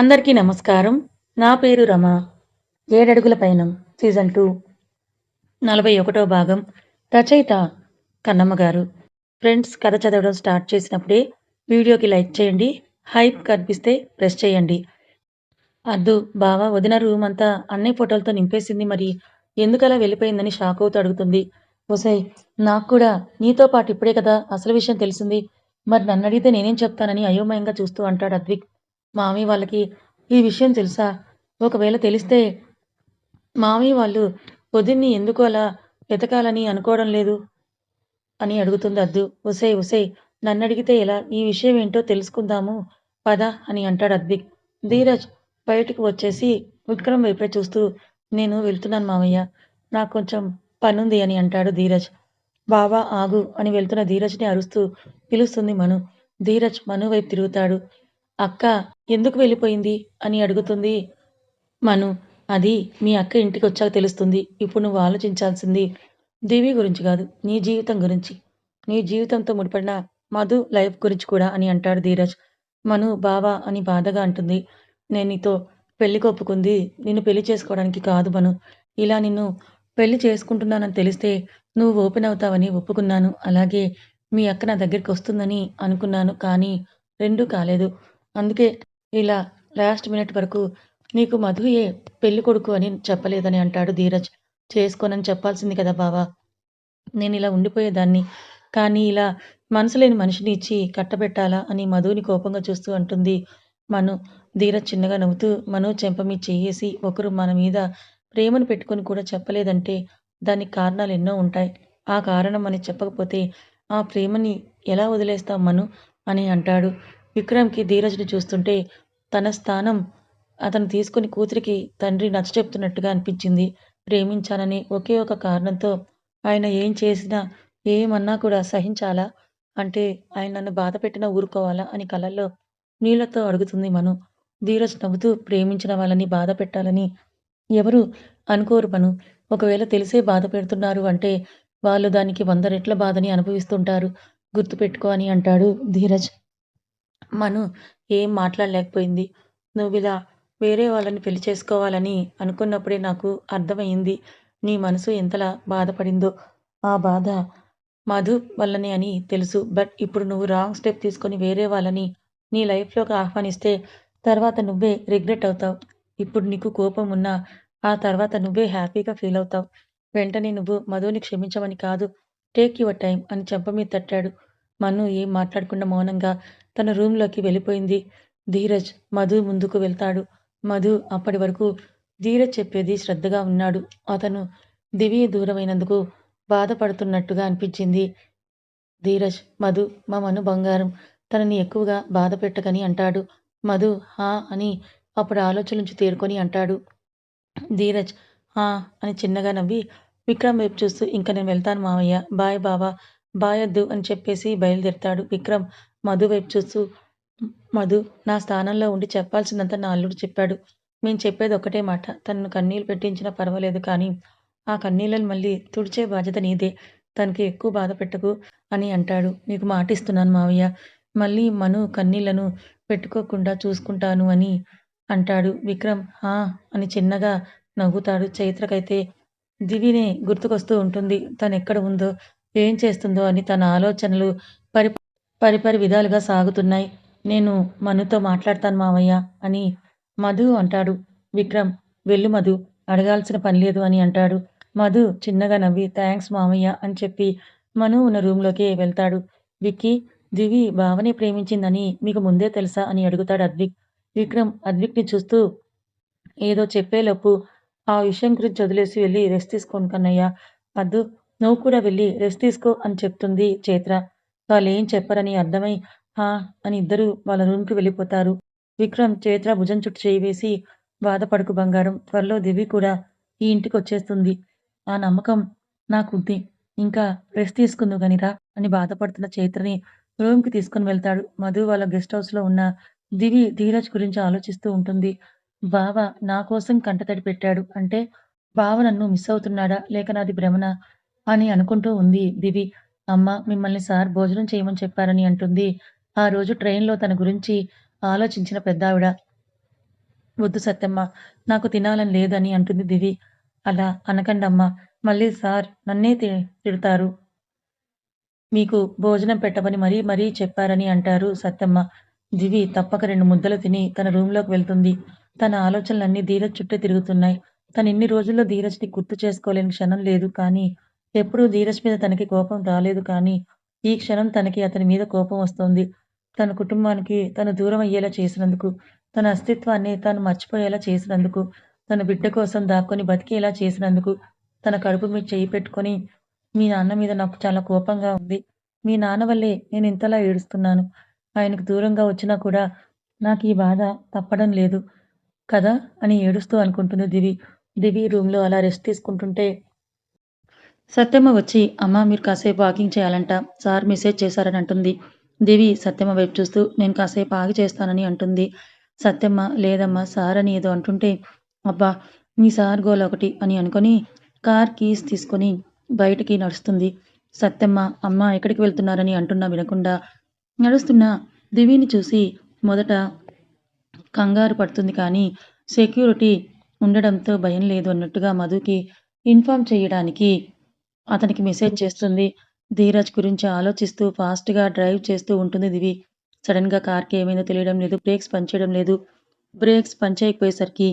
అందరికీ నమస్కారం. నా పేరు రమ. ఏడడుగుల పయనం సీజన్ టూ నలభై ఒకటో భాగం. రచయిత కన్నమ్మ గారు. ఫ్రెండ్స్ కథ చదవడం స్టార్ట్ చేసినప్పుడే వీడియోకి లైక్ చేయండి హైప్ కనిపిస్తే ప్రెస్ చేయండి. అద్దు బావ వదిన రూమ్ అంతా అన్ని ఫోటోలతో నింపేసింది మరి ఎందుకలా వెళ్ళిపోయిందని షాక్ అవుతూ అడుగుతుంది. ఒసై నాకు కూడా నీతో పాటు ఇప్పుడే కదా అసలు విషయం తెలిసింది. మరి నన్ను అడిగితే నేనేం చెప్తానని అయోమయంగా చూస్తూ అంటాడు అద్విక్. మామీ వాళ్ళకి ఈ విషయం తెలుసా? ఒకవేళ తెలిస్తే మామీ వాళ్ళు వదిన్ని ఎందుకు అలా వెతకాలని అనుకోవడం లేదు? అని అడుగుతుంది అద్దు. ఒసే ఒసే నన్ను అడిగితే ఎలా? ఈ విషయం ఏంటో తెలుసుకుందాము. పద అని అంటాడు అద్విక్ ధీరజ్ బయటకు వచ్చేసి విక్రమ్ వైపే చూస్తూ నేను వెళ్తున్నాను మామయ్య. నాకు కొంచెం పనుంది అని అంటాడు ధీరజ్. బావా ఆగు అని వెళ్తున్న ధీరజ్ని అరుస్తూ పిలుస్తుంది మను. ధీరజ్ మను వైపు తిరుగుతాడు. అక్క ఎందుకు వెళ్ళిపోయింది? అని అడుగుతుంది. మను అది మీ అక్క ఇంటికి వచ్చాక తెలుస్తుంది. ఇప్పుడు నువ్వు ఆలోచించాల్సింది దేవి గురించి కాదు నీ జీవితం గురించి. నీ జీవితంతో ముడిపడిన మధు లైఫ్ గురించి కూడా అని అంటాడు ధీరజ్. మను బావా అని బాధగా అంటుంది. నేను నీతో పెళ్ళి కొప్పుకుంది నిన్ను పెళ్ళి చేసుకోవడానికి కాదు మను. ఇలా నిన్ను పెళ్ళి చేసుకుంటున్నానని తెలిస్తే నువ్వు ఓపెన్ అవుతావని ఒప్పుకున్నాను. అలాగే మీ అక్క నా దగ్గరికి వస్తుందని అనుకున్నాను కానీ రెండూ కాలేదు. అందుకే ఇలా లాస్ట్ మినిట్ వరకు నీకు మధుయే పెళ్ళి కొడుకు అని చెప్పలేదని అంటాడు ధీరజ్. చేసుకోనని చెప్పాల్సింది కదా బావా. నేను ఇలా ఉండిపోయేదాన్ని కానీ ఇలా మనసు లేని మనిషిని ఇచ్చి కట్టబెట్టాలా అని మధుని కోపంగా చూస్తూ అంటుంది మను. ధీరజ్ చిన్నగా నవ్వుతూ మను చెంపమీ చేసి చేయేసి ఒకరు మన మీద ప్రేమను పెట్టుకొని కూడా చెప్పలేదంటే దానికి కారణాలు ఎన్నో ఉంటాయి. ఆ కారణం అని చెప్పకపోతే ఆ ప్రేమని ఎలా వదిలేస్తాం మను అని అంటాడు. విక్రమ్కి ధీరజ్ని చూస్తుంటే తన స్థానం అతను తీసుకుని కూతురికి తండ్రి నచ్చచెప్తున్నట్టుగా అనిపించింది. ప్రేమించానని ఒకే ఒక కారణంతో ఆయన ఏం చేసినా ఏమన్నా కూడా సహించాలా? అంటే ఆయన నన్ను బాధ పెట్టినా ఊరుకోవాలా? అని కలల్లో నీళ్ళతో అడుగుతుంది మను. ధీరజ్ నవ్వుతూ ప్రేమించిన వాళ్ళని బాధ పెట్టాలని ఎవరు అనుకోరు మను. ఒకవేళ తెలిసే బాధ పెడుతున్నారు అంటే వాళ్ళు దానికి వంద రెట్ల బాధని అనుభవిస్తుంటారు. గుర్తుపెట్టుకో అని అంటాడు ధీరజ్. మను ఏం మాట్లాడలేకపోయింది. నువ్విలా వేరే వాళ్ళని పెళ్ళి చేసుకోవాలని అనుకున్నప్పుడే నాకు అర్థమైంది. నీ మనసు ఎంతలా బాధపడిందో. ఆ బాధ మధు వల్లనే అని తెలుసు. బట్ ఇప్పుడు నువ్వు రాంగ్ స్టెప్ తీసుకొని వేరే వాళ్ళని నీ లైఫ్లోకి ఆహ్వానిస్తే తర్వాత నువ్వే రిగ్రెట్ అవుతావు. ఇప్పుడు నీకు కోపం ఉన్నా ఆ తర్వాత నువ్వే హ్యాపీగా ఫీల్ అవుతావు. వెంటనే నువ్వు మధుని క్షమించమని కాదు టేక్ యువర్ టైం అని చెంప మీద తట్టాడు. మను ఏం మాట్లాడకుండా మౌనంగా తన రూమ్లోకి వెళ్ళిపోయింది. ధీరజ్ మధు ముందుకు వెళ్తాడు. మధు అప్పటి వరకు ధీరజ్ చెప్పేది శ్రద్ధగా ఉన్నాడు అతను దివి దూరమైనందుకు బాధపడుతున్నట్టుగా అనిపించింది. ధీరజ్ మధు మా మను బంగారం తనని ఎక్కువగా బాధ పెట్టకని అంటాడు. మధు హా అని అప్పుడు ఆలోచన నుంచి తేరుకొని అంటాడు. ధీరజ్ హా అని చిన్నగా నవ్వి విక్రమ్ వైపు చూస్తూ ఇంకా నేను వెళ్తాను మావయ్య. బాయ్ బావా. బాయొద్దు అని చెప్పేసి బయలుదేరుతాడు. విక్రమ్ మధు వైపు చూస్తూ మధు నా స్థానంలో ఉండి చెప్పాల్సినంత నా అల్లుడు చెప్పాడు. మేము చెప్పేది ఒకటే మాట. తనను కన్నీళ్ళు పెట్టించినా పర్వాలేదు కానీ ఆ కన్నీళ్ళని మళ్ళీ తుడిచే బాధ్యత నీదే. తనకి ఎక్కువ బాధ పెట్టకు అని అంటాడు. నీకు మాటిస్తున్నాను మావయ్య. మళ్ళీ మను కన్నీళ్ళను పెట్టుకోకుండా చూసుకుంటాను అని అంటాడు విక్రమ్. హా అని చిన్నగా నవ్వుతాడు. చైత్రకైతే దివినే గుర్తుకొస్తూ ఉంటుంది. తను ఎక్కడ ఉందో ఏం చేస్తుందో అని తన ఆలోచనలు పరిపరి విధాలుగా సాగుతున్నాయి. నేను మనుతో మాట్లాడతాను మావయ్య అని మధు అంటాడు. విక్రమ్ వెళ్ళు మధు అడగాల్సిన పని లేదు అని అంటాడు. మధు చిన్నగా నవ్వి థ్యాంక్స్ మావయ్య అని చెప్పి మను ఉన్న రూమ్లోకి వెళ్తాడు. విక్కీ దివి భావని ప్రేమించిందని మీకు ముందే తెలుసా అని అడుగుతాడు అద్విక్. విక్రమ్ అద్విక్ని చూస్తూ ఏదో చెప్పేలోపు ఆ విషయం గురించి వదిలేసి వెళ్ళి రెస్ట్ తీసుకోను కన్నయ్య. వద్దు నువ్వు కూడా వెళ్ళి రెస్ట్ తీసుకో అని చెప్తుంది చైత్ర. వాళ్ళు ఏం చెప్పరని అర్థమై హా అని ఇద్దరు వాళ్ళ రూమ్కి వెళ్ళిపోతారు. విక్రమ్ చైత్ర భుజం చుట్టూ చేయివేసి బాధపడుకు బంగారం త్వరలో దివి కూడా ఈ ఇంటికి వచ్చేస్తుంది. ఆ నమ్మకం నాకుంది. ఇంకా రెస్ట్ తీసుకుందు గనిరా అని బాధపడుతున్న చైత్రని రూమ్కి తీసుకుని వెళ్తాడు. మధు వాళ్ళ గెస్ట్ హౌస్లో ఉన్న దివి ధీరజ్ గురించి ఆలోచిస్తూ ఉంటుంది. బావ నా కోసం కంటతడి పెట్టాడు. అంటే బావ నన్ను మిస్ అవుతున్నాడా? లేక నాది భ్రమణ అని అనుకుంటూ ఉంది దివి అమ్మ మిమ్మల్ని సార్ భోజనం చేయమని చెప్పారని అంటుంది. ఆ రోజు ట్రైన్లో తన గురించి ఆలోచించిన పెద్దావిడ. వద్దు సత్యమ్మ నాకు తినాలని లేదని అంటుంది దివి. అలా అనకండమ్మా మళ్ళీ సార్ నన్నే తి తిడతారు. మీకు భోజనం పెట్టమని మరీ మరీ చెప్పారని అంటారు సత్యమ్మ. దివి తప్పక రెండు ముద్దలు తిని తన రూంలోకి వెళ్తుంది. తన ఆలోచనలన్నీ ధీరజ్ చుట్టే తిరుగుతున్నాయి. తను ఇన్ని రోజుల్లో ధీరజ్ని గుర్తు చేసుకోలేని క్షణం లేదు కానీ ఎప్పుడూ ధీరజ్ మీద తనకి కోపం రాలేదు కానీ ఈ క్షణం తనకి అతని మీద కోపం వస్తుంది. తన కుటుంబానికి తను దూరం అయ్యేలా చేసినందుకు తన అస్తిత్వాన్ని తాను మర్చిపోయేలా చేసినందుకు తన బిడ్డ కోసం దాక్కొని బతికేలా చేసినందుకు తన కడుపు మీద చేయి పెట్టుకొని మీ నాన్న మీద నాకు చాలా కోపంగా ఉంది. మీ నాన్న వల్లే నేను ఇంతలా ఏడుస్తున్నాను. ఆయనకు దూరంగా వచ్చినా కూడా నాకు ఈ బాధ తప్పడం లేదు కదా అని ఏడుస్తూ అనుకుంటుంది దివి. దివి రూమ్లో అలా రెస్ట్ తీసుకుంటుంటే సత్యమ్మ వచ్చి అమ్మ మీరు కాసేపు వాకింగ్ చేయాలంట. సార్ మెసేజ్ చేశారని అంటుంది. దివి సత్యమ్మ వైపు చూస్తూ నేను కాసేపు ఆగి చేస్తానని అంటుంది. సత్యమ్మ లేదమ్మా సార్ అని ఏదో అంటుంటే అబ్బా మీ సార్ గోల్ ఒకటి అని అనుకొని కార్ కీస్ తీసుకొని బయటికి నడుస్తుంది. సత్యమ్మ అమ్మ ఎక్కడికి వెళ్తున్నారని అంటున్నా వినకుండా నడుస్తున్న దివిని చూసి మొదట కంగారు పడుతుంది కానీ సెక్యూరిటీ ఉండడంతో భయం లేదు అన్నట్టుగా మధుకి ఇన్ఫామ్ చేయడానికి అతనికి మెసేజ్ చేస్తుంది. ధీరజ్ గురించి ఆలోచిస్తూ ఫాస్ట్గా డ్రైవ్ చేస్తూ ఉంటుంది దివి. సడన్గా కార్కి ఏమైందో తెలియడం లేదు. బ్రేక్స్ పనిచేయడం లేదు. బ్రేక్స్ పనిచేయకపోయేసరికి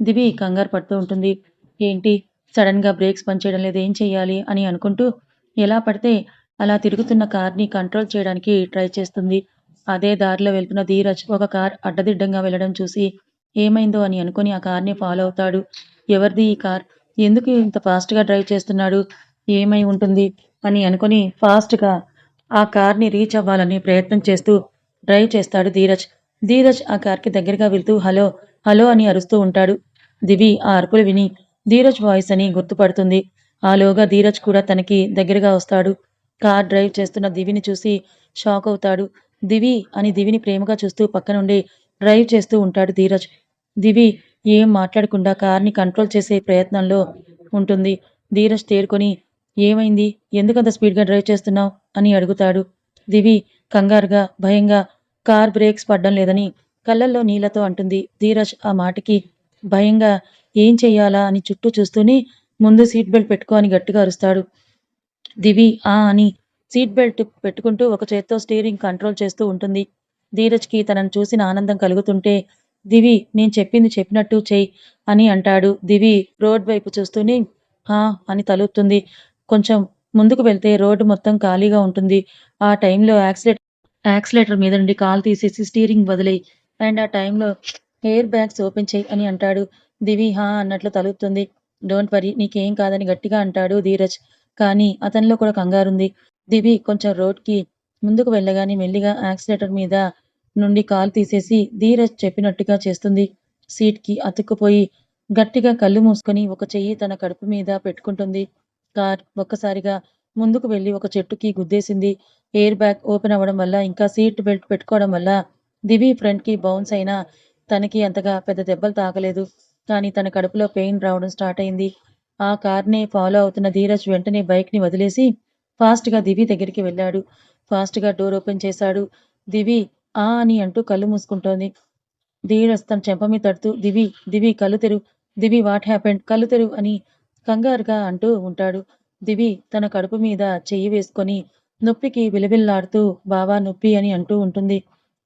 దివి కంగారు పడుతూ ఉంటుంది. ఏంటి? సడన్గా బ్రేక్స్ పనిచేయడం లేదు. ఏం చేయాలి అని అనుకుంటూ ఎలా పడితే అలా తిరుగుతున్న కార్ని కంట్రోల్ చేయడానికి ట్రై చేస్తుంది. అదే దారిలో వెళ్తున్న ధీరజ్ ఒక కార్ అడ్డదిడ్డంగా వెళ్ళడం చూసి ఏమైందో అని అనుకుని ఆ కార్ని ఫాలో అవుతాడు. ఎవరిది ఈ కార్ ఎందుకు ఇంత ఫాస్ట్గా డ్రైవ్ చేస్తున్నాడు? ఏమై ఉంటుంది అని అనుకుని ఫాస్ట్గా ఆ కార్ని రీచ్ అవ్వాలని ప్రయత్నం చేస్తూ డ్రైవ్ చేస్తాడు ధీరజ్. ధీరజ్ ఆ కార్కి దగ్గరగా వెళ్తూ హలో హలో అని అరుస్తూ ఉంటాడు. దివి ఆ అరుపులు విని ధీరజ్ వాయిస్ అని గుర్తుపడుతుంది. ఆలోగా ధీరజ్ కూడా తనకి దగ్గరగా వస్తాడు. కార్ డ్రైవ్ చేస్తున్న దివిని చూసి షాక్ అవుతాడు. దివి అని దివిని ప్రేమగా చూస్తూ పక్కనుండి డ్రైవ్ చేస్తూ ఉంటాడు ధీరజ్. దివి ఏం మాట్లాడకుండా కార్ని కంట్రోల్ చేసే ప్రయత్నంలో ఉంటుంది. ధీరజ్ తేరుకొని ఏమైంది? ఎందుకంత స్పీడ్గా డ్రైవ్ చేస్తున్నావు? అని అడుగుతాడు. దివి కంగారుగా భయంగా కార్ బ్రేక్స్ పడ్డం లేదని కళ్ళల్లో నీళ్ళతో అంటుంది ధీరజ్ ఆ మాటకి. భయంగా ఏం చెయ్యాలా అని చుట్టూ చూస్తూనే ముందు సీట్ బెల్ట్ పెట్టుకో అని గట్టిగా అరుస్తాడు. దివి ఆ అని సీట్ బెల్ట్ పెట్టుకుంటూ ఒక చేత్తో స్టీరింగ్ కంట్రోల్ చేస్తూ ఉంటుంది. ధీరజ్కి తనను చూసిన ఆనందం కలుగుతుంటే దివి నేను చెప్పింది చెప్పినట్టు చెయ్యి అని అంటాడు. దివి రోడ్ వైపు చూస్తూనే హా అని తలుపుతుంది. కొంచెం ముందుకు వెళ్తే రోడ్డు మొత్తం ఖాళీగా ఉంటుంది. ఆ టైంలో యాక్సిలేటర్ యాక్సిలేటర్ మీద నుండి కాల్ తీసేసి స్టీరింగ్ వదిలేయి. అండ్ ఆ టైంలో ఎయిర్ బ్యాగ్స్ ఓపెన్ చేయి అని అంటాడు. దివి హా అన్నట్లు తలుపుతుంది. డోంట్ వరీ నీకేం కాదని గట్టిగా అంటాడు ధీరజ్. కానీ అతనిలో కూడా కంగారుంది. దివి కొంచెం రోడ్కి ముందుకు వెళ్ళగానే మెల్లిగా యాక్సిలేటర్ మీద నుండి కాలు తీసేసి ధీరజ్ చెప్పినట్టుగా చేస్తుంది. సీట్కి అతుక్కుపోయి గట్టిగా కళ్ళు మూసుకొని ఒక చెయ్యి తన కడుపు మీద పెట్టుకుంటుంది. కార్ ఒక్కసారిగా ముందుకు వెళ్ళి ఒక చెట్టుకి గుద్దేసింది. ఎయిర్ బ్యాగ్ ఓపెన్ అవ్వడం వల్ల ఇంకా సీట్ బెల్ట్ పెట్టుకోవడం వల్ల దివి ఫ్రంట్కి బౌన్స్ అయినా తనకి అంతగా పెద్ద దెబ్బలు తాకలేదు. కానీ తన కడుపులో పెయిన్ రావడం స్టార్ట్ అయింది. ఆ కార్నే ఫాలో అవుతున్న ధీరజ్ వెంటనే బైక్ని వదిలేసి ఫాస్ట్గా దివి దగ్గరికి వెళ్ళాడు. ఫాస్ట్గా డోర్ ఓపెన్ చేశాడు. దివి ఆ అని అంటూ కళ్ళు మూసుకుంటోంది. ధీరజ్ తన చెంప మీద తడుతూ దివి దివి కళ్ళు తెరు దివి వాట్ హ్యాపెండ్ కళ్ళు తెరు అని కంగారుగా అంటూ ఉంటాడు. దివి తన కడుపు మీద చెయ్యి వేసుకొని నొప్పికి విలవిల్లాడుతూ బావా నొప్పి అని అంటూ ఉంటుంది.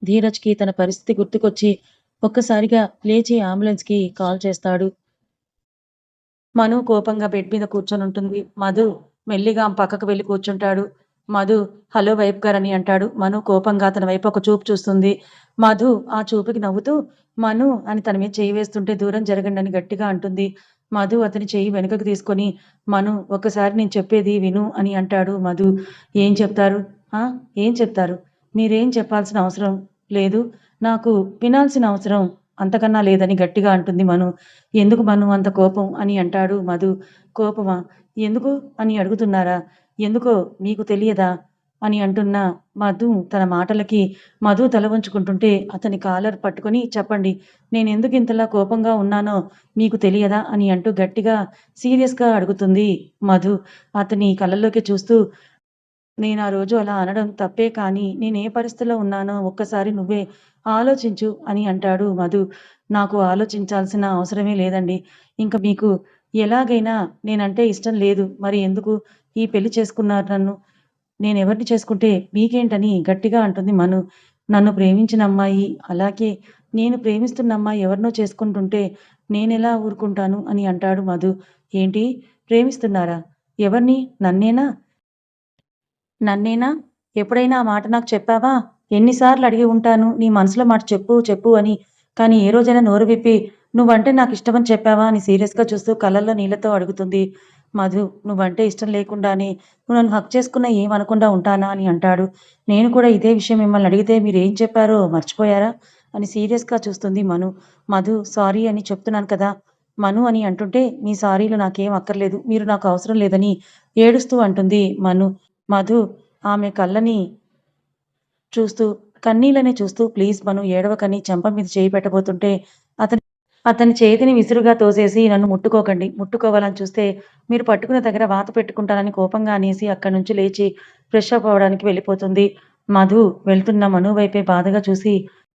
ధీరజ్కి తన పరిస్థితి గుర్తుకొచ్చి ఒక్కసారిగా లేచి అంబులెన్స్కి కాల్ చేస్తాడు. మను కోపంగా బెడ్ మీద కూర్చొని ఉంటుంది మధు మెల్లిగా పక్కకు వెళ్ళి కూర్చుంటాడు. మధు హలో వైప్ గారు అని అంటాడు. మను కోపంగా తన వైపు ఒక చూపు చూస్తుంది. మధు ఆ చూపుకి నవ్వుతూ మను అని తన మీద చేయి వేస్తుంటే దూరం జరగండి అని గట్టిగా అంటుంది. మధు అతని చెయ్యి వెనుకకు తీసుకొని మను ఒకసారి నేను చెప్పేది విను అని అంటాడు మధు. ఏం చెప్తారు? ఏం చెప్తారు? మీరేం చెప్పాల్సిన అవసరం లేదు. నాకు వినాల్సిన అవసరం అంతకన్నా లేదని గట్టిగా అంటుంది మను. ఎందుకు మను అంత కోపం? అని అంటాడు మధు. కోపమా? ఎందుకు? అని అడుగుతున్నారా. ఎందుకో? మీకు తెలియదా? అని అంటున్న మధు తన మాటలకి మధు తల వంచుకుంటుంటే అతని కాలర్ పట్టుకొని చెప్పండి నేను ఎందుకు ఇంతలా కోపంగా ఉన్నానో మీకు తెలియదా అని అంటూ గట్టిగా సీరియస్గా అడుగుతుంది మధు అతని కళ్ళల్లోకి చూస్తూ నేను ఆ రోజు అలా అనడం తప్పే కానీ నేను ఏ పరిస్థితిలో ఉన్నానో ఒక్కసారి నువ్వే ఆలోచించు అని అంటాడు మధు. నాకు ఆలోచించాల్సిన అవసరమే లేదండి. ఇంక మీకు ఎలాగైనా నేనంటే ఇష్టం లేదు. మరి ఎందుకు ఈ పెళ్ళి చేసుకున్నారు నన్ను? నేను ఎవరిని చేసుకుంటే మీకేంటని గట్టిగా అంటుంది మను. నన్ను ప్రేమించిన అమ్మాయి, అలాగే నేను ప్రేమిస్తున్న అమ్మాయి ఎవరినో చేసుకుంటుంటే నేనెలా ఊరుకుంటాను అని అంటాడు మధు. ఏంటి? ప్రేమిస్తున్నారా? ఎవరిని? నన్నేనా? నన్నేనా? ఎప్పుడైనా ఆ మాట నాకు చెప్పావా? ఎన్నిసార్లు అడిగి ఉంటాను నీ మనసులో మాట చెప్పు చెప్పు అని. కానీ ఏ రోజైనా నోరు విప్పి నువ్వంటే నాకిష్టమని చెప్పావా అని సీరియస్‌గా చూస్తూ కళ్ళల్లో నీళ్ళతో అడుగుతుంది. మధు నువ్వంటే ఇష్టం లేకుండానే నువ్వు నన్ను హక్ చేసుకున్నా ఏమనకుండా ఉంటానా అని అంటాడు. నేను కూడా ఇదే విషయం మిమ్మల్ని అడిగితే మీరు ఏం చెప్పారో మర్చిపోయారా? అని సీరియస్‌గా చూస్తుంది మను. మధు సారీ అని చెప్తున్నాను కదా! మను అని అంటుంటే మీ సారీలు నాకేం అక్కర్లేదు. మీరు నాకు అవసరం లేదని ఏడుస్తూ అంటుంది మను. మధు ఆమె కళ్ళని చూస్తూ కన్నీళ్ళని చూస్తూ ప్లీజ్ మను ఏడవకని చెంప మీద చేయి పెట్టబోతుంటే అతని చేతిని విసురుగా తోసేసి నన్ను ముట్టుకోకండి. ముట్టుకోవాలని చూస్తే మీరు పట్టుకున్న దగ్గర వాత పెట్టుకుంటానని కోపంగా అనేసి అక్కడి నుంచి లేచి ఫ్రెష్ అప్ అవ్వడానికి వెళ్ళిపోతుంది. మధు వెళ్తున్న మను వైపే బాధగా చూసి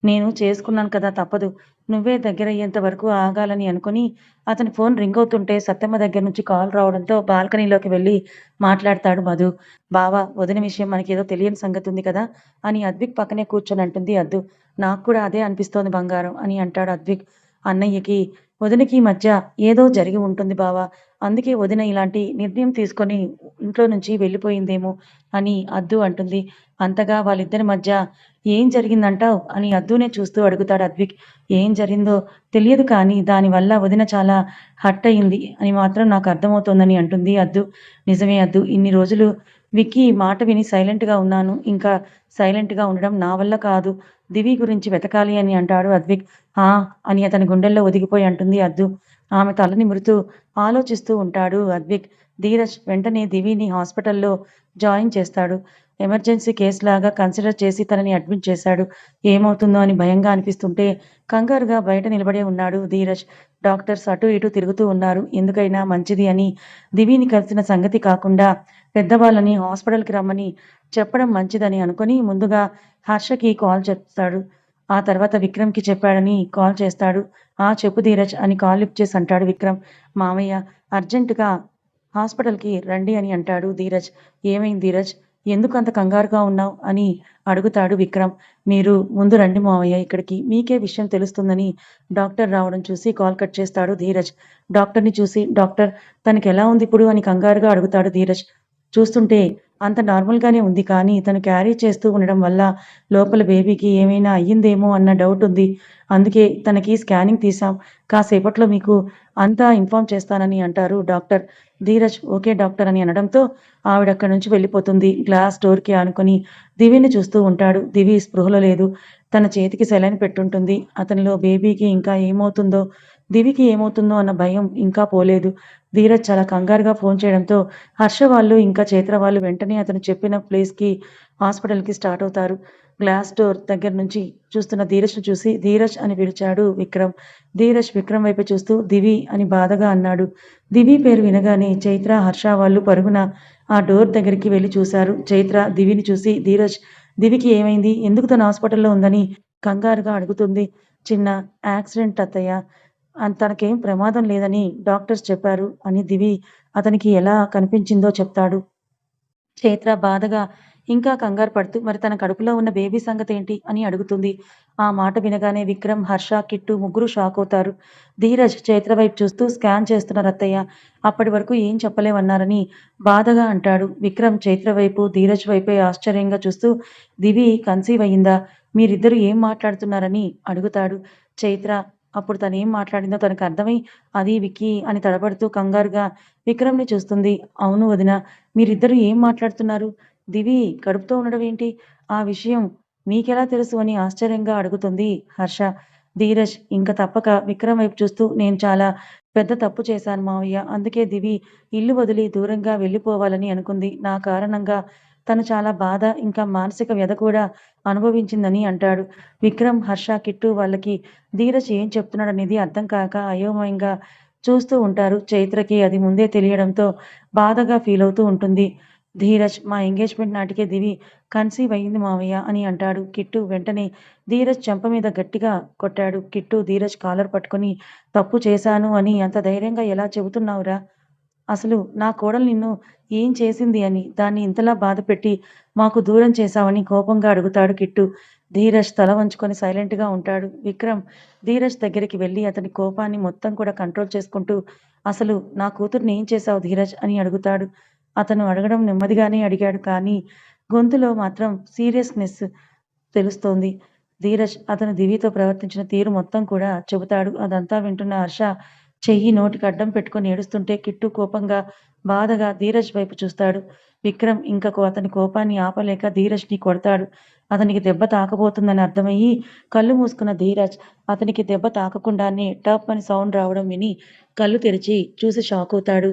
నేను చేసుకున్నాను కదా తప్పదు. నువ్వే దగ్గరయ్యేంత వరకు ఆగాలని అనుకుని అతని ఫోన్ రింగ్ అవుతుంటే సత్తెమ్మ దగ్గర నుంచి కాల్ రావడంతో బాల్కనీలోకి వెళ్ళి మాట్లాడతాడు మధు. బావ వదిన విషయం మనకేదో తెలియని సంగతి ఉంది కదా! అని అద్విక్ పక్కనే కూర్చొని అంటుంది అద్దు. నాకు కూడా అదే అనిపిస్తోంది బంగారం అని అంటాడు అద్విక్. అన్నయ్యకి, వదినకి మధ్య ఏదో జరిగి ఉంటుంది బావా! అందుకే వదిన ఇలాంటి నిర్ణయం తీసుకొని ఇంట్లో నుంచి వెళ్ళిపోయిందేమో అని అద్దు అంటుంది. అంతగా వాళ్ళిద్దరి మధ్య ఏం జరిగిందంటావ్? అని అద్దునే చూస్తూ అడుగుతాడు అద్విక్. ఏం జరిగిందో తెలియదు కానీ దానివల్ల వదిన చాలా హట్ అయింది అని మాత్రం నాకు అర్థమవుతోందని అంటుంది అద్దు. నిజమే అద్దు. ఇన్ని రోజులు విక్కీ మాట విని సైలెంట్‌గా ఉన్నాను. ఇంకా సైలెంట్‌గా ఉండడం నా వల్ల కాదు. దివి గురించి వెతకాలి అని అంటాడు అద్విక్. ఆ! అని అతని గుండెల్లో ఒదిగిపోయి అంటుంది అద్దు. ఆమె తల నిమురుతూ ఆలోచిస్తూ ఉంటాడు అద్విక్. ధీరజ్ వెంటనే దివిని హాస్పిటల్‌లో జాయిన్ చేస్తాడు. ఎమర్జెన్సీ కేసులాగా కన్సిడర్ చేసి తనని అడ్మిట్ చేశాడు. ఏమవుతుందో అని భయంగా అనిపిస్తుంటే కంగారుగా బయట నిలబడే ఉన్నాడు ధీరజ్. డాక్టర్స్ అటు ఇటు తిరుగుతూ ఉన్నారు. ఎందుకైనా మంచిది అని దివిని కలిసిన సంగతి కాకుండా పెద్దవాళ్ళని హాస్పిటల్‌కి రమ్మని చెప్పడం మంచిదని అనుకుని ముందుగా హర్షకి కాల్ చేస్తాడు. ఆ తర్వాత విక్రమ్‌కి చెప్పాడని కాల్ చేస్తాడు. ఆ! చెప్పు ధీరజ్ అని కాల్ లిఫ్ట్ చేసి అంటాడు విక్రమ్. మామయ్య అర్జెంటుగా హాస్పిటల్‌కి రండి అని అంటాడు ధీరజ్. ఏమైంది ధీరజ్? ఎందుకు అంత కంగారుగా ఉన్నావ్? అని అడుగుతాడు విక్రమ్. మీరు ముందు రండి మావయ్య ఇక్కడికి. మీకే విషయం తెలుస్తుందని డాక్టర్ రావడం చూసి కాల్ కట్ చేస్తాడు ధీరజ్. డాక్టర్‌ని చూసి డాక్టర్ తనకి ఎలా ఉంది ఇప్పుడు అని కంగారుగా అడుగుతాడు ధీరజ్. చూస్తుంటే అంత నార్మల్‌గానే ఉంది కానీ తను క్యారీ చేస్తూ ఉండడం వల్ల లోపల బేబీకి ఏమైనా అయ్యిందేమో అన్న డౌట్ ఉంది. అందుకే తనకి స్కానింగ్ తీసాం కాసేపట్లో మీకు అంతా ఇన్ఫార్మ్ చేస్తానని అంటారు డాక్టర్. ధీరజ్ ఓకే డాక్టర్ అని అనడంతో ఆవిడ అక్కడి నుంచి వెళ్ళిపోతుంది. గ్లాస్ డోర్‌కి ఆనుకొని దివిని చూస్తూ ఉంటాడు. దివి స్పృహలో లేదు. తన చేతికి సెలైన్ పెట్టుంటుంది. అతనిలో బేబీకి ఇంకా ఏమవుతుందో, దివికి ఏమవుతుందో అన్న భయం ఇంకా పోలేదు. ధీరజ్ చాలా కంగారుగా ఫోన్ చేయడంతో హర్ష వాళ్ళు ఇంకా చైత్ర వాళ్ళు వెంటనే అతను చెప్పిన ప్లేస్‌కి హాస్పిటల్‌కి స్టార్ట్ అవుతారు. గ్లాస్ డోర్ దగ్గర నుంచి చూస్తున్న ధీరజ్ను చూసి ధీరజ్ అని పిలిచాడు విక్రమ్. ధీరజ్ విక్రమ్ వైపు చూస్తూ దివి అని బాధగా అన్నాడు. దివి పేరు వినగానే చైత్ర, హర్ష వాళ్ళు పరుగున ఆ డోర్ దగ్గరికి వెళ్ళి చూశారు. చైత్ర దివిని చూసి ధీరజ్ దివికి ఏమైంది? ఎందుకు తను హాస్పిటల్‌లో ఉందని కంగారుగా అడుగుతుంది. చిన్న యాక్సిడెంట్ అత్తయ్య. తనకేం ప్రమాదం లేదని డాక్టర్స్ చెప్పారు అని దివి అతనికి ఎలా కనిపించిందో చెప్తాడు. చైత్ర బాధగా ఇంకా కంగారు పడుతూ మరి తన కడుపులో ఉన్న బేబీ సంగతి ఏంటి అని అడుగుతుంది. ఆ మాట వినగానే విక్రమ్, హర్ష, కిట్టు ముగ్గురు షాక్ అవుతారు. ధీరజ్ చైత్ర వైపు చూస్తూ స్కాన్ చేస్తున్నారు అత్తయ్య. అప్పటి వరకు ఏం చెప్పలేమన్నారని బాధగా అంటాడు. విక్రమ్ చైత్ర వైపు, ధీరజ్ వైపే ఆశ్చర్యంగా చూస్తూ దివి కన్సీవ్ అయిందా? మీరిద్దరూ ఏం మాట్లాడుతున్నారని అడుగుతాడు. చైత్ర అప్పుడు తనేం మాట్లాడిందో తనకు అర్థమై అది విక్కీ అని తడబడుతూ కంగారుగా విక్రమ్‌ని చూస్తుంది. అవును వదినా! మీరిద్దరూ ఏం మాట్లాడుతున్నారు? దివి కడుపుతో ఉండడం ఏంటి? ఆ విషయం మీకెలా తెలుసు అని ఆశ్చర్యంగా అడుగుతుంది హర్ష. ధీరజ్ ఇంక తప్పక విక్రమ్ వైపు చూస్తూ నేను చాలా పెద్ద తప్పు చేశాను మావయ్య. అందుకే దివి ఇల్లు వదిలి దూరంగా వెళ్ళిపోవాలని అనుకుంది. నా కారణంగా తను చాలా బాధ ఇంకా మానసిక వ్యధ కూడా అనుభవించిందని అంటాడు. విక్రమ్, హర్ష, కిట్టు వాళ్ళకి ధీరజ్ ఏం చెప్తున్నాడనేది అర్థం కాక అయోమయంగా చూస్తూ ఉంటారు. చైత్రకి అది ముందే తెలియడంతో బాధగా ఫీల్ అవుతూ ఉంటుంది. ధీరజ్ మా ఎంగేజ్మెంట్ నాటికే దివి కన్సీవ్ అయింది మావయ్య అని అంటాడు కిట్టు వెంటనే ధీరజ్ చెంప మీద గట్టిగా కొట్టాడు కిట్టు ధీరజ్ కాలర్ పట్టుకొని తప్పు చేశాను అని అంత ధైర్యంగా ఎలా చెబుతున్నావురా అసలు నా కోడలు నిన్ను ఏం చేసింది అని దాన్ని ఇంతలా బాధపెట్టి మాకు దూరం చేశావని కోపంగా అడుగుతాడు కిట్టు. ధీరజ్ తల వంచుకొని సైలెంట్గా ఉంటాడు. విక్రమ్ ధీరజ్ దగ్గరికి వెళ్ళి అతని కోపాన్ని మొత్తం కూడా కంట్రోల్ చేసుకుంటూ అసలు నా కూతుర్ని ఏం చేశావు ధీరజ్? అని అడుగుతాడు. అతను అడగడం నెమ్మదిగానే అడిగాడు కానీ గొంతులో మాత్రం సీరియస్నెస్ తెలుస్తోంది. ధీరజ్ అతను దివితో ప్రవర్తించిన తీరు మొత్తం కూడా చెబుతాడు. అదంతా వింటున్న హర్ష చెయ్యి నోటికి అడ్డం పెట్టుకొని ఏడుస్తుంటే కిట్టు కోపంగా బాధగా ధీరజ్ వైపు చూస్తాడు. విక్రమ్ ఇంకా అతని కోపాన్ని ఆపలేక ధీరజ్ని కొడతాడు. అతనికి దెబ్బ తాకబోతుందని అర్థమయ్యి కళ్ళు మూసుకున్న ధీరజ్ అతనికి దెబ్బ తాకకుండానే టప్ అని సౌండ్ రావడం విని కళ్ళు తెరిచి చూసి షాక్ అవుతాడు.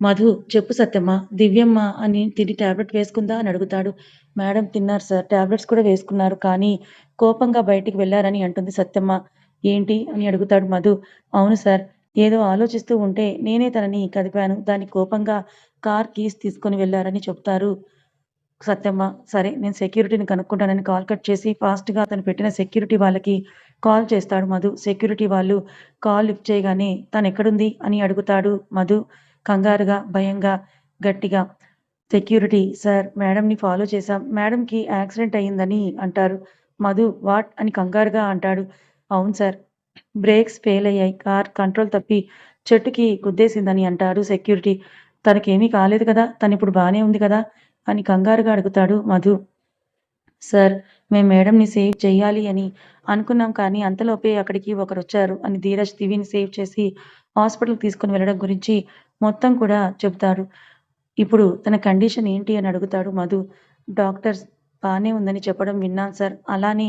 మధు చెప్పు సత్యమ్మ దివ్యమ్మ అని తిని టాబ్లెట్ వేసుకుందా అని అడుగుతాడు. మేడం తిన్నారు సార్ టాబ్లెట్స్ కూడా వేసుకున్నారు కానీ కోపంగా బయటికి వెళ్ళారని అంటుంది సత్యమ్మ. ఏంటి? అని అడుగుతాడు మధు. అవును సార్ ఏదో ఆలోచిస్తూ ఉంటే నేనే తనని కదిపాను. దాని కోపంగా కార్ కీస్ తీసుకొని వెళ్ళారని చెప్తారు. సత్యమ్మ సరే నేను సెక్యూరిటీని కనుక్కుంటానని కాల్ కట్ చేసి ఫాస్ట్గా అతను పెట్టిన సెక్యూరిటీ వాళ్ళకి కాల్ చేస్తాడు మధు. సెక్యూరిటీ వాళ్ళు కాల్ లిఫ్ట్ చేయగానే తను ఎక్కడుంది? అని అడుగుతాడు మధు. కంగారుగా భయంగా గట్టిగా సెక్యూరిటీ సార్ మేడంని ఫాలో చేశాం. మేడంకి యాక్సిడెంట్ అయ్యిందని అంటారు మధు. వాట్? అని కంగారుగా అంటాడు. అవును సార్. బ్రేక్స్ ఫెయిల్ అయ్యాయి. కార్ కంట్రోల్ తప్పి చెట్టుకి గుద్దేసిందని అంటాడు సెక్యూరిటీ. తనకేమీ కాలేదు కదా? తను ఇప్పుడు బాగానే ఉంది కదా? అని కంగారుగా అడుగుతాడు మధు. సార్ మేము మేడంని సేవ్ చేయాలి అని అనుకున్నాం కానీ అంతలోపే అక్కడికి ఒకరు వచ్చారు అని ధీరజ్ దివిని సేవ్ చేసి హాస్పిటల్ తీసుకుని వెళ్ళడం గురించి మొత్తం కూడా చెబుతాడు ఇప్పుడు తన కండిషన్ ఏంటి అని అడుగుతాడు మధు. డాక్టర్స్ బాగానే ఉందని చెప్పడం విన్నాను సార్. అలానే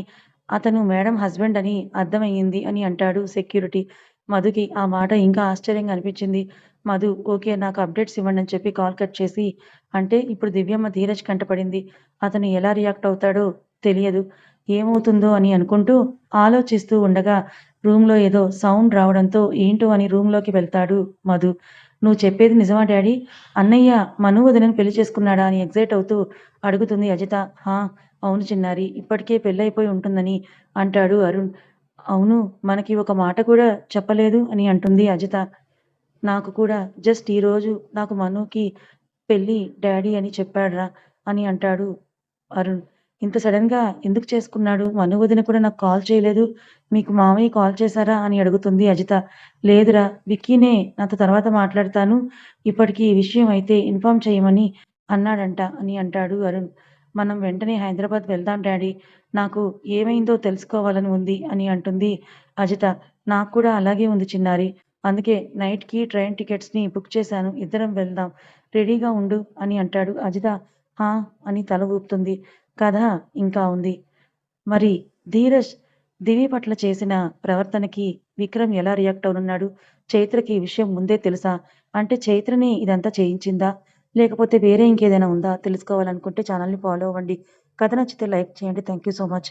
అతను మేడం హస్బెండ్ అని అర్థమయ్యింది అని అంటాడు సెక్యూరిటీ. మధుకి ఆ మాట ఇంకా ఆశ్చర్యంగా అనిపించింది. మధు ఓకే నాకు అప్డేట్స్ ఇవ్వండి అని చెప్పి కాల్ కట్ చేసి అంటే ఇప్పుడు దివ్యమ్మ ధీరజ్ కంటపడింది. అతను ఎలా రియాక్ట్ అవుతాడో తెలియదు. ఏమవుతుందో అని అనుకుంటూ ఆలోచిస్తూ ఉండగా రూమ్లో ఏదో సౌండ్ రావడంతో ఏంటో అని రూమ్లోకి వెళ్తాడు మధు. నువ్వు చెప్పేది నిజమా డాడీ? అన్నయ్య మను వదినని పెళ్ళి చేసుకున్నాడా? అని ఎగ్జైట్ అవుతూ అడుగుతుంది అజిత. హా అవును చిన్నారి ఇప్పటికే పెళ్ళైపోయి ఉంటుందని అంటాడు అరుణ్. అవును మనకి ఒక మాట కూడా చెప్పలేదు అని అంటుంది అజిత. నాకు కూడా జస్ట్ ఈరోజు నాకు మనుకి పెళ్ళి డాడీ అని చెప్పాడురా అని అంటాడు అరుణ్. ఇంత సడన్గా ఎందుకు చేసుకున్నాడు? మను వదిన కూడా నాకు కాల్ చేయలేదు. మీకు మామయ్య కాల్ చేశారా అని అడుగుతుంది అజిత. లేదురా విక్కీనే నాతో తర్వాత మాట్లాడతాను. ఇప్పటికి ఈ విషయం అయితే ఇన్ఫామ్ చేయమని అన్నాడంట అని అంటాడు అరుణ్. మనం వెంటనే హైదరాబాద్ వెళ్దాం డాడీ. నాకు ఏమైందో తెలుసుకోవాలని ఉంది అని అంటుంది అజిత. నాకు కూడా అలాగే ఉంది చిన్నారి. అందుకే నైట్కి ట్రైన్ టికెట్స్ని బుక్ చేశాను. ఇద్దరం వెళ్దాం. రెడీగా ఉండు అని అంటాడు అజిత. హా అని తల ఊపుతుంది. కథ ఇంకా ఉంది. మరి ధీరజ్ దివి పట్ల చేసిన ప్రవర్తనకి విక్రమ్ ఎలా రియాక్ట్ అవునున్నాడు? చైత్రకి ఈ విషయం ముందే తెలుసా? అంటే చైత్రని ఇదంతా చేయించిందా? లేకపోతే వేరే ఇంకేదైనా ఉందా? తెలుసుకోవాలనుకుంటే ఛానల్ని ఫాలో అవ్వండి. కథ నచ్చితే లైక్ చేయండి. Thank you so much.